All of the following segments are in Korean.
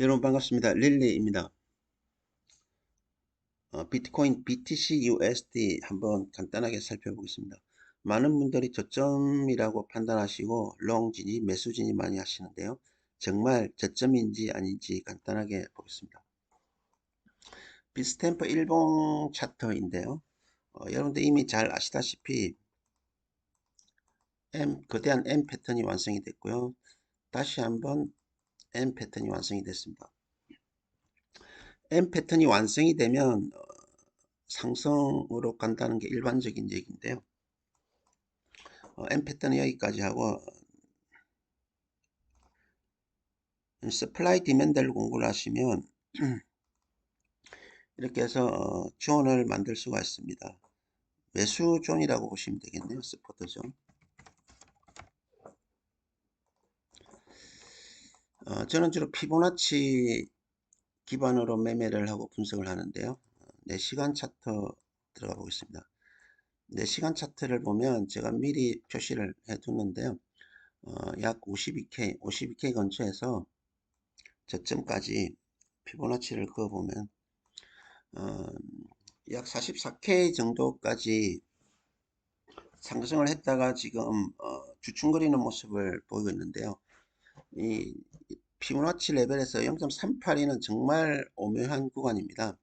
여러분 반갑습니다. 릴리입니다. 어, 비트코인 BTC USD 한번 간단하게 살펴보겠습니다. 많은 분들이 저점이라고 판단하시고 롱진이 매수진이 많이 하시는데요. 정말 저점인지 아닌지 간단하게 보겠습니다. 비스탬프 일봉 차트인데요. 어, 여러분들 이미 잘 아시다시피 M, 거대한 M 패턴이 완성이 됐고요. 다시 한번 M 패턴이 완성이 됐습니다. M 패턴이 완성이 되면 어, 상승으로 간다는 게 일반적인 얘기인데요. 어, M 패턴은 여기까지 하고 서플라이 디맨드를 공부를 하시면 이렇게 해서 어, 존을 만들 수가 있습니다. 매수 존이라고 보시면 되겠네요. 스포트 존. 어, 저는 주로 피보나치 기반으로 매매를 하고 분석을 하는데요. 4시간 차트 들어가 보겠습니다. 4시간 차트를 보면 제가 미리 표시를 해 두는데요. 어, 약 52K, 52K 근처에서 저점까지 피보나치를 그어보면 어, 약 44K 정도까지 상승을 했다가 지금 어, 주춤거리는 모습을 보이고 있는데요. 이 피보나치 레벨에서 0.382는 정말 오묘한 구간입니다.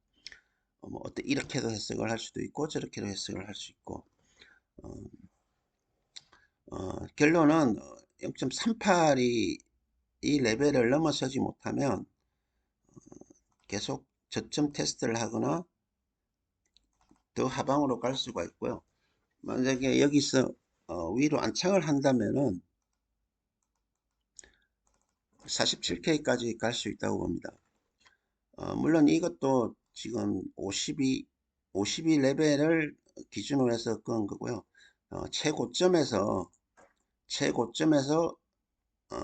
어, 뭐 어때 이렇게도 해석을 할 수도 있고 저렇게도 해석을 할 수 있고 어, 어, 결론은 0.38이 이 레벨을 넘어서지 못하면 어, 계속 저점 테스트를 하거나 더 하방으로 갈 수가 있고요. 만약에 여기서 어, 위로 안착을 한다면은 47K까지 갈 수 있다고 봅니다. 어, 물론 이것도 지금 52, 52 레벨을 기준으로 해서 그런 거고요. 어, 최고점에서 최고점에서 어,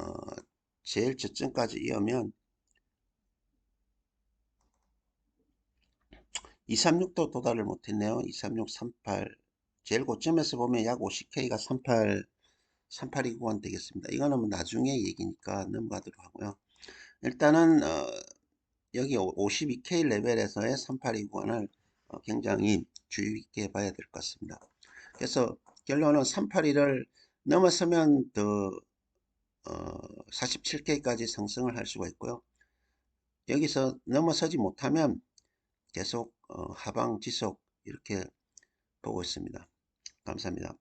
제일 저점까지 이으면 236도 도달을 못했네요. 236, 38 제일 고점에서 보면 약 50K가 38 38이 구간 되겠습니다. 이거는 뭐 나중에 얘기니까 넘어가도록 하고요. 일단은 어, 여기 52K 레벨에서의 382 구간을 어, 굉장히 주의 깊게 봐야 될 것 같습니다. 그래서 결론은 382를 넘어서면 더 어, 47K까지 상승을 할 수가 있고요. 여기서 넘어서지 못하면 계속 어, 하방 지속 이렇게 보고 있습니다. 감사합니다.